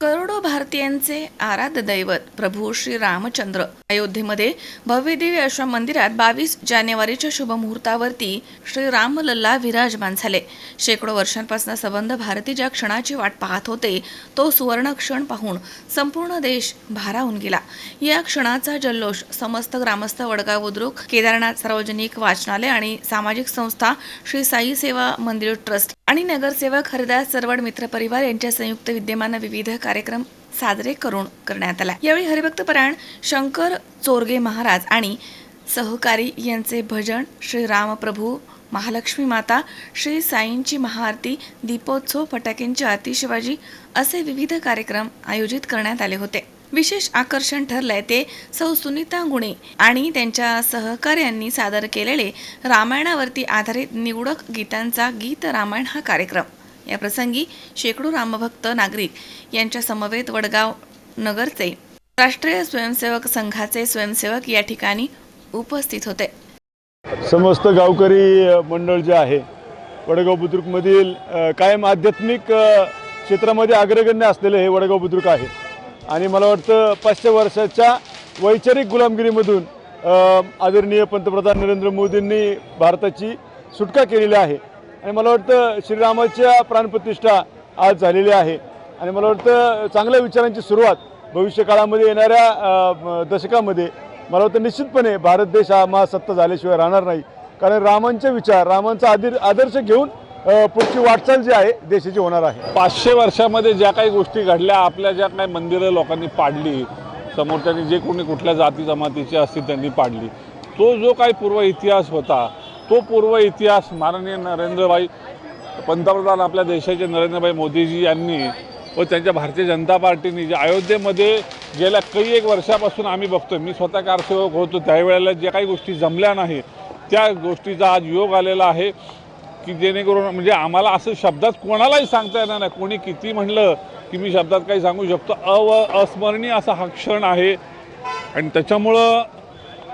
करोडो भारतीयांचे आराध्य दैवत प्रभू श्री रामचंद्र. अयोध्येमध्ये भव्यदेवी अशा मंदिरात बावीस जानेवारीच्या शुभमुहूर्तावरती श्री रामलल्ला विराजमान झाले. शेकडो वर्षांपासून संबंध भारती ज्या क्षणाची वाट पाहत होते तो सुवर्ण क्षण पाहून संपूर्ण देश भारावून गेला. या क्षणाचा जल्लोष समस्त ग्रामस्थ वडगाव बुद्रुक केदारनाथ सार्वजनिक वाचनालय आणि सामाजिक संस्था श्री साई सेवा मंदिर ट्रस्ट आणि नगरसेवक हरिदास सरवड मित्र परिवार यांच्या संयुक्त विद्यमान विविध कार्यक्रम साजरे करून करण्यात आला. यावेळी हरिभक्तपरायण शंकर चोरगे महाराज आणि सहकारी यांचे भजन श्री रामप्रभू महालक्ष्मी माता श्री साईंची महाआरती दीपोत्सव फटाक्यांची शिवाजी असे विविध कार्यक्रम आयोजित करण्यात आले होते. विशेष आकर्षण ठरलंय ते सौ सुनीता गुणे आणि त्यांच्या सहकार्यांनी सादर केलेले रामायणावरती आधारित निवडक गीतांचा गीत रामायण हा कार्यक्रम. या प्रसंगी शेकडो रामभक्त नागरिक यांच्या समवेत वडगाव नगरचे राष्ट्रीय स्वयंसेवक संघाचे स्वयंसेवक या ठिकाणी उपस्थित होते. समस्त गावकरी मंडळ जे आहे वडगाव बुद्रुकमधील कायम आध्यात्मिक क्षेत्रामध्ये अग्रगण्य असलेले हे वडगाव बुद्रुक आहे. आणि मला वाटतं पाचशे वर्षाच्या वैचारिक गुलामगिरीमधून आदरणीय पंतप्रधान नरेंद्र मोदींनी भारताची सुटका केलेली आहे. आणि मला वाटतं श्रीरामाच्या प्राणप्रतिष्ठा आज झालेली आहे. आणि मला वाटतं चांगल्या विचारांची सुरुवात भविष्यकाळामध्ये येणाऱ्या दशकामध्ये मला वाटतं निश्चितपणे भारत देश हा महासत्ता झाल्याशिवाय राहणार नाही. कारण रामांचे विचार रामांचा आदिर आदर्श घेऊन पुढची वाटचाल जी आहे देशाची होणार आहे. पाचशे वर्षामध्ये ज्या काही गोष्टी घडल्या आपल्या ज्या काही मंदिरं लोकांनी पाडली समोरच्यांनी जे कोणी कुठल्या जाती जमातीची असतील त्यांनी पाडली तो जो काही पूर्व इतिहास होता तो पूर्व इतिहास माननीय नरेंद्रभाई पंतप्रधान आपल्या देशाचे नरेंद्रभाई मोदीजी यांनी व त्यांच्या भारतीय जनता पार्टीने जे अयोध्येमध्ये गेल्या काही एक वर्षापासून आम्ही बघतोय. मी स्वतः कारसेवक होतो. त्यावेळेला ज्या काही गोष्टी जमल्या नाही त्या गोष्टीचा आज योग आलेला आहे की जेणेकरून म्हणजे आम्हाला असं शब्दात कोणालाही सांगता येणार नाही. कोणी किती म्हणलं की मी शब्दात काही सांगू शकतो. अव अस्मरणीय असा हा क्षण आहे. आणि त्याच्यामुळं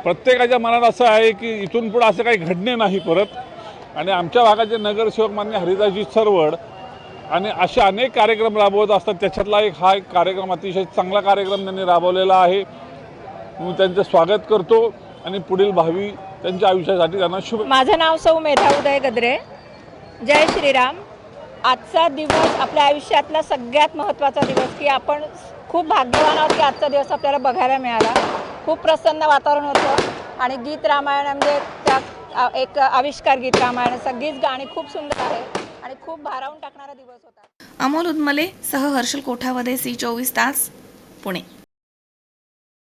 प्रत्येकाच्या मनात असं आहे की इथून पुढं असं काही घडणे नाही परत. आणि आमच्या भागाचे नगरसेवक मान्य हरिदासजी सरवड आणि असे अनेक कार्यक्रम राबवत असतात. त्याच्यातला एक हा एक कार्यक्रम अतिशय चांगला कार्यक्रम त्यांनी राबवलेला आहे. मी त्यांचं स्वागत करतो आणि पुढील भावी त्यांच्या आयुष्यासाठी त्यांना शुभ माझं नाव सौ मेधा उदय गद्रे. जय श्रीराम. आजचा दिवस आपल्या आयुष्यातला सगळ्यात महत्त्वाचा दिवस की आपण खूप भाग्यवान आहोत की आजचा दिवस आपल्याला बघायला मिळाला. खूप प्रसन्न वातावरण होतं. आणि गीत रामायण म्हणजे त्या एक आविष्कार गीत रामायण. सगळीच गाणी खूप सुंदर आहे आणि खूप भारावून टाकणारा दिवस होता. अमोल उदमले सह हर्षल कोठावदे सी चोवीस तास पुणे.